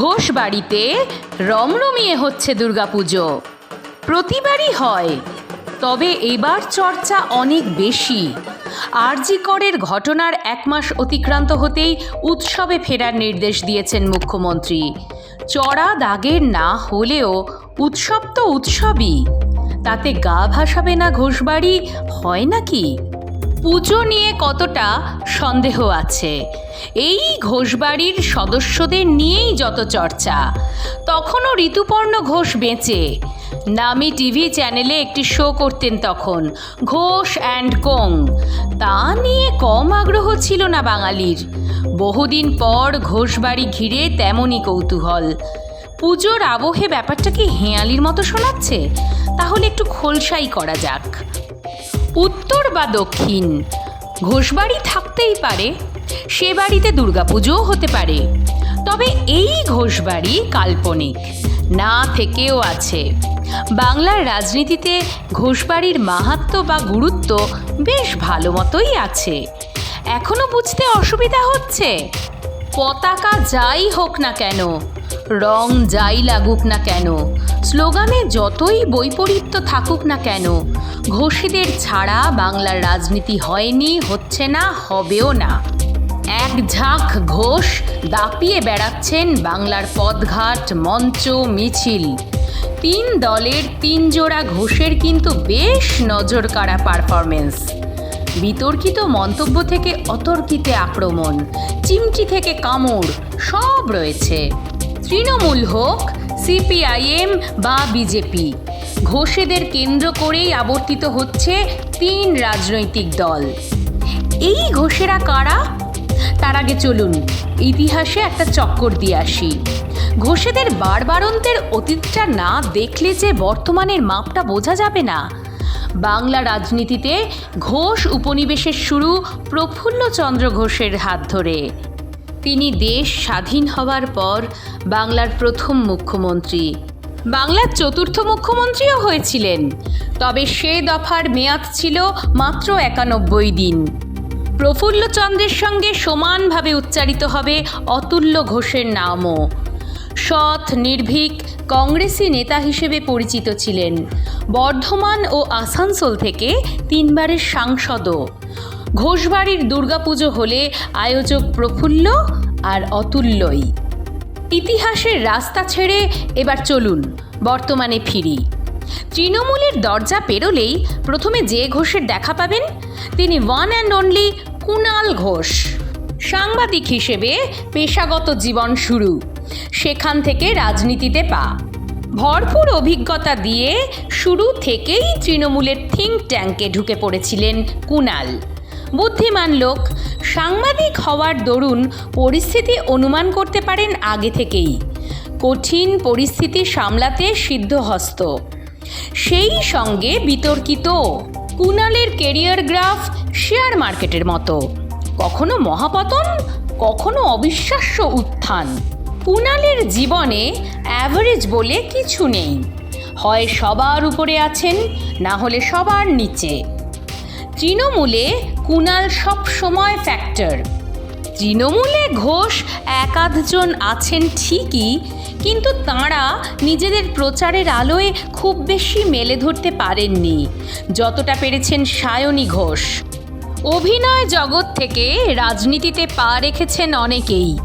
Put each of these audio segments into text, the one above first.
ঘোষ বাড়িতে রমরমিয়ে হচ্ছে দুর্গাপুজো। প্রতিবারই হয়, তবে এবার চর্চা অনেক বেশি। আরজি করের ঘটনার এক মাস অতিক্রান্ত হতেই উৎসবে ফেরার নির্দেশ দিয়েছেন মুখ্যমন্ত্রী। চড়া দাগের না হলেও উৎসব তো উৎসবই। তাতে গা ভাসাবে না ঘোষবাড়ি, হয় নাকি? পুজো নিয়ে কতটা সন্দেহ আছে? এই ঘোষবাড়ির সদস্যদের নিয়েই যত চর্চা, তখনও ঋতুপর্ণ ঘোষ বেঁচে। নামি টিভি চ্যানেলে একটি শো করতেন তখন, ঘোষ অ্যান্ড কোং। তা নিয়ে কম আগ্রহ ছিল না বাঙালির। বহুদিন পর ঘোষবাড়ি ঘিরে তেমনই কৌতূহল। পুজোর আবহে ব্যাপারটা কি হেঁয়ালির মতো শোনাচ্ছে? তাহলে একটু খোলসাই করা যাক। উত্তর বা দক্ষিণ। ঘোষবাড়ি থাকতেই পারে, সে বাড়িতে দুর্গাপুজোও হতে পারে। তবে এই ঘোষবাড়ি কাল্পনিক, না থেকেও আছে। বাংলার রাজনীতিতে ঘোষবাড়ির মাহাত্ম্য বা গুরুত্ব বেশ ভালো মতোই আছে। এখনও বুঝতে অসুবিধা হচ্ছে? পতাকা যাই হোক না কেন, রং যাই লাগুক না কেন স্লোগানে যতই বৈপরীত্য থাকুক না কেন, ঘোষীদের ছাড়া বাংলার রাজনীতি হয়নি, হচ্ছে না, হবেও না। এক ঝাঁক ঘোষ দাপিয়ে বেড়াচ্ছেন বাংলার পদঘাট মঞ্চ, মিছিল। তিন দলের তিন জোড়া ঘোষের কিন্তু বেশ নজর কাড়া পারফরমেন্স বিতর্কিত মন্তব্য থেকে অতর্কিতে আক্রমণ, চিমটি থেকে কামড়, সব রয়েছে। তৃণমূল হোক সিপিআইএম বা বিজেপি। ঘোষেদের কেন্দ্র করেই আবর্তিত হচ্ছে তিন রাজনৈতিক দল। এই ঘোষেরা কারা? তার আগে চলুন, ইতিহাসে একটা চক্কর দিয়ে আসি। ঘোষেদের বারবারন্তের অতীতটা না দেখলে যে বর্তমানের মাপটা বোঝা যাবে না। বাংলা রাজনীতিতে ঘোষ উপনিবেশের শুরু প্রফুল্লচন্দ্র ঘোষের হাত ধরে। তিনি দেশ স্বাধীন হওয়ার পর বাংলার প্রথম মুখ্যমন্ত্রী। বাংলার চতুর্থ মুখ্যমন্ত্রীও হয়েছিলেন। তবে সে দফার মেয়াদ ছিল মাত্র একানব্বই দিন। প্রফুল্লচন্দ্রের সঙ্গে সমানভাবে উচ্চারিত হবে অতুল্য ঘোষের নামও। সৎ, নির্ভীক, কংগ্রেসি নেতা হিসেবে পরিচিত ছিলেন। বর্ধমান ও আসানসোল থেকে তিনবারের সাংসদও। ঘোষবাড়ির দুর্গাপুজো হলে আয়োজক প্রফুল্ল আর অতুল্যই। ইতিহাসের রাস্তা ছেড়ে এবার চলুন, বর্তমানে ফিরি। তৃণমূলের দরজা পেরোলেই প্রথমে যে ঘোষের দেখা পাবেন, তিনি one and only Kunal Ghosh. সাংবাদিক হিসেবে পেশাগত জীবন শুরু, সেখান থেকে রাজনীতিতে পা। ভরপুর অভিজ্ঞতা দিয়ে শুরু থেকেই তৃণমূলের থিঙ্ক ট্যাঙ্কে ঢুকে পড়েছিলেন কুণাল বুদ্ধিমান লোক। সাংবাদিক হওয়ার দরুন পরিস্থিতি অনুমান করতে পারেন আগে থেকেই। কঠিন পরিস্থিতি সামলাতে সিদ্ধহস্ত। সেই সঙ্গে বিতর্কিত। কুণালের কেরিয়ার গ্রাফ শেয়ার মার্কেটের মতো। কখনো মহাপতন, কখনো অবিশ্বাস্য উত্থান। কুণালের জীবনে অ্যাভারেজ বলে কিছু নেই। হয় সবার উপরে আছেন, না হলে সবার নিচে। তৃণমূলে কুণাল সব সময় ফ্যাক্টর তৃণমূলে ঘোষ এক আধজন আছেন ঠিকই, কিন্তু তাঁরা নিজেদের প্রচারের আলোয় খুব বেশি মেলে ধরতে পারেননি। যতটা পেরেছেন সায়নী ঘোষ। অভিনয় জগৎ থেকে রাজনীতিতে পা রেখেছেন অনেকেই।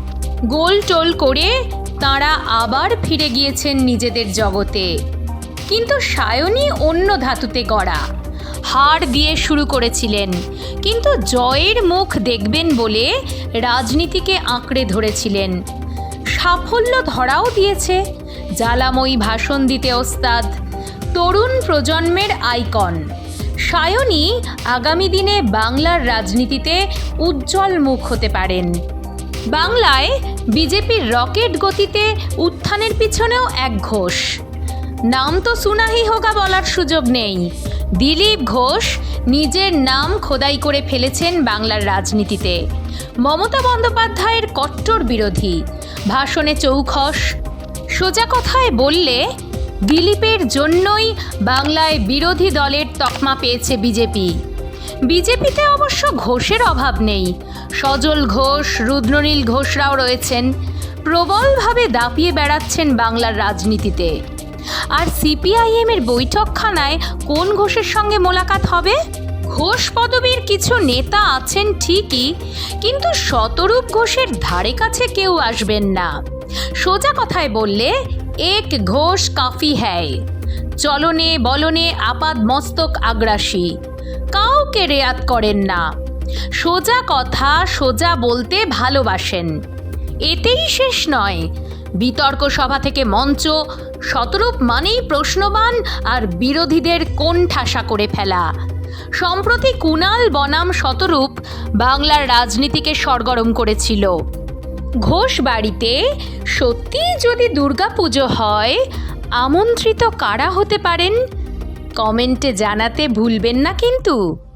গোল টোল করে তাঁরা আবার ফিরে গিয়েছেন নিজেদের জগতে। কিন্তু সায়নী অন্য ধাতুতে গড়া। হার দিয়ে শুরু করেছিলেন। কিন্তু জয়ের মুখ দেখবেন বলে রাজনীতিকে আঁকড়ে ধরেছিলেন। সাফল্য ধরাও দিয়েছে। জ্বালাময়ী ভাষণ দিতে ওস্তাদ, তরুণ প্রজন্মের আইকন। সায়নী আগামী দিনে বাংলার রাজনীতিতে উজ্জ্বল মুখ হতে পারেন। বাংলায় বিজেপির রকেট গতিতে উত্থানের পিছনেও এক ঘোষ। নাম তো সুনাহি হোগা বলার সুযোগ নেই। দিলীপ ঘোষ নিজের নাম খোদাই করে ফেলেছেন বাংলার রাজনীতিতে। মমতা বন্দ্যোপাধ্যায়ের কট্টর বিরোধী, ভাষণে চৌখস, সোজা কথায় বললে দিলীপের জন্যই বাংলায় বিরোধী দলের তকমা পেয়েছে বিজেপি। বিজেপিতে অবশ্য ঘোষের অভাব নেই। সজল ঘোষ, রুদ্রনীল ঘোষরাও রয়েছেন। প্রবলভাবে দাপিয়ে বেড়াচ্ছেন বাংলার রাজনীতিতে। আর সিপিআইএম এর বৈঠকখানায় কোন ঘোষের সঙ্গে মোলাকাত হবে? ঘোষ পদবীর কিছু নেতা আছেন ঠিকই, কিন্তু শতরূপ ঘোষের ধারে কাছে কেউ আসবেন না। সোজা কথায় বললে, এক ঘোষ কাফি হ্যায়। চলনে বলনে আপাদ মস্তক আগ্রাসী। কাউকে রেয়াত করেন না। সোজা কথা সোজা বলতে ভালোবাসেন। এতেই শেষ নয়। বিতর্ক সভা থেকে মঞ্চ শতরূপ মানেই প্রশ্নবান আর বিরোধীদের কোণঠাসা করে ফেলা। সম্প্রতি কুনাল বনাম শতরূপ বাংলার রাজনীতিকে সরগরম করেছিল। ঘোষ বাড়িতে, সত্যি যদি দুর্গাপুজো হয়, আমন্ত্রিত কারা হতে পারেন? কমেন্টে জানাতে ভুলবেন না কিন্তু।